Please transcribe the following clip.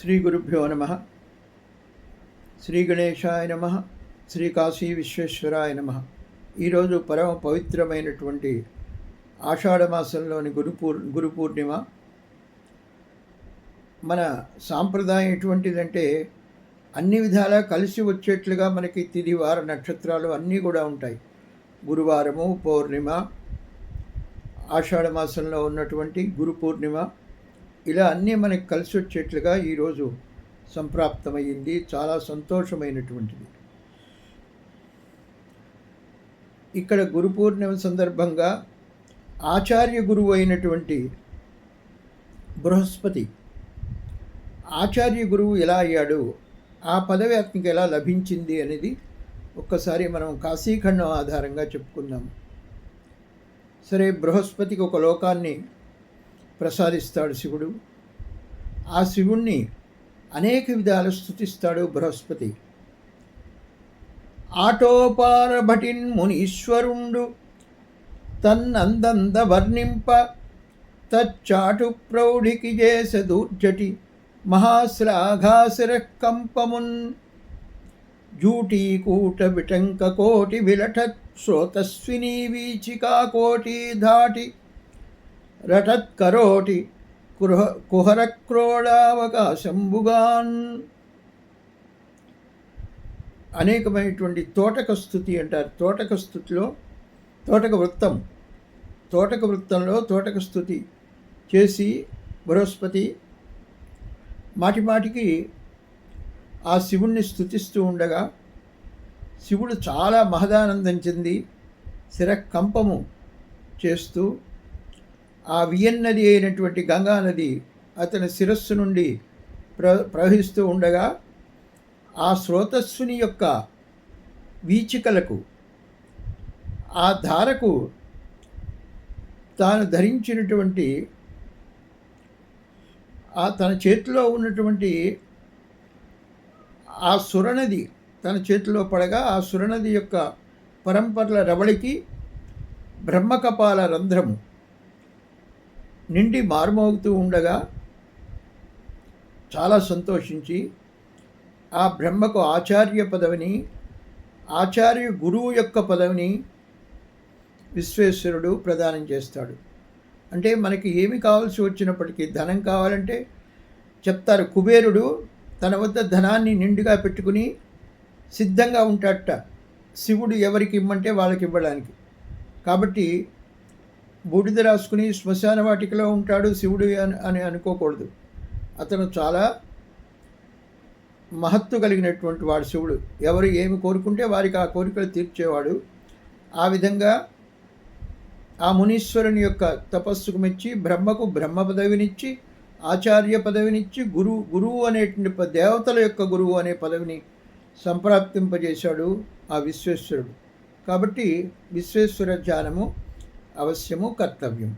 శ్రీ గురుభ్యో నమ శ్రీ గణేశాయ నమ శ్రీ కాశీ విశ్వేశ్వరాయ నమ ఈరోజు పరమ పవిత్రమైనటువంటి ఆషాఢ మాసంలోని గురు పూర్ణిమ మన సాంప్రదాయం ఎటువంటిదంటే అన్ని విధాలా కలిసి వచ్చేట్లుగా మనకి తిది వార నక్షత్రాలు అన్నీ కూడా ఉంటాయి. గురువారము పౌర్ణిమ ఆషాఢమాసంలో ఉన్నటువంటి గురు పూర్ణిమ ఇలా అన్నీ మనకి కలిసి వచ్చేట్లుగా ఈరోజు సంప్రాప్తమయ్యింది. చాలా సంతోషమైనటువంటిది. ఇక్కడ గురు పూర్ణిమ సందర్భంగా ఆచార్య గురువు అయినటువంటి బృహస్పతి ఆచార్య గురువు ఎలా అయ్యాడు ఆ పదవి అతనికి ఎలా లభించింది అనేది ఒక్కసారి మనం కాశీఖండం ఆధారంగా చెప్పుకుందాం. సరే బృహస్పతికి ఒక లోకాన్ని ప్రసాదిస్తాడు శివుడు. ఆ శివుణ్ణి అనేక విధాలు స్థుతిస్తాడు బృహస్పతి. ఆటోపారభటిన్ మునీశ్వరుండు. తన్నందంద వర్ణింప. తచ్చాటు ప్రౌఢికి చేస దూర్జటి. మహాశ్లాఘాసిర కంపమున్. జూటీకూట విటంక కోటి విలట శ్రోతస్వినీ వీచికా కోటి ధాటి. రటత్కరోటి కుహ కుహరక్రోడావకాశంబుగాన్ అనేకమైనటువంటి తోటక స్థుతి అంటారు తోటక స్థుతిలో తోటక వృత్తం తోటక వృత్తంలో తోటక స్థుతి చేసి బృహస్పతి మాటిమాటికి ఆ శివుణ్ణి స్థుతిస్తూ ఉండగా శివుడు చాలా మహదానందం చెంది శిరకంపము చేస్తూ ఆ వియన్నది అయినటువంటి గంగానది అతని శిరస్సు నుండి ప్ర ప్రవహిస్తూ ఉండగా ఆ స్రోతస్సుని యొక్క వీచికలకు ఆ ధారకు తాను ధరించినటువంటి ఆ తన చేతిలో ఉన్నటువంటి ఆ సురనది తన చేతిలో పడగా ఆ సురనది యొక్క పరంపరల రవళికి బ్రహ్మకపాల రంధ్రము. నిండి మారుమోగుతూ ఉండగా చాలా సంతోషించి ఆ బ్రహ్మకు ఆచార్య పదవిని ఆచార్య గురువు యొక్క పదవిని విశ్వేశ్వరుడు ప్రదానం చేస్తాడు. అంటే మనకి ఏమి కావాల్సి వచ్చినప్పటికీ ధనం కావాలంటే చెప్తారు. కుబేరుడు తన వద్ద ధనాన్ని నిండుగా పెట్టుకుని సిద్ధంగా ఉంటాడట. శివుడు ఎవరికి ఇమ్మంటే వాళ్ళకి ఇవ్వడానికి. కాబట్టి బూడిద రాసుకుని శ్మశాన వాటికలో ఉంటాడు శివుడు అని అని అనుకోకూడదు. అతను చాలా మహత్తు కలిగినటువంటి వాడు శివుడు. ఎవరు ఏమి కోరుకుంటే వారికి ఆ కోరికలు తీర్చేవాడు. ఆ విధంగా ఆ మునీశ్వరుని యొక్క తపస్సుకు మెచ్చి బ్రహ్మకు బ్రహ్మ పదవినిచ్చి ఆచార్య పదవినిచ్చి గురువు గురువు అనేటువంటి దేవతల యొక్క గురువు అనే పదవిని సంప్రాప్తింపజేశాడు ఆ విశ్వేశ్వరుడు. కాబట్టి విశ్వేశ్వర ధ్యానము అవశ్యము కర్తవ్యం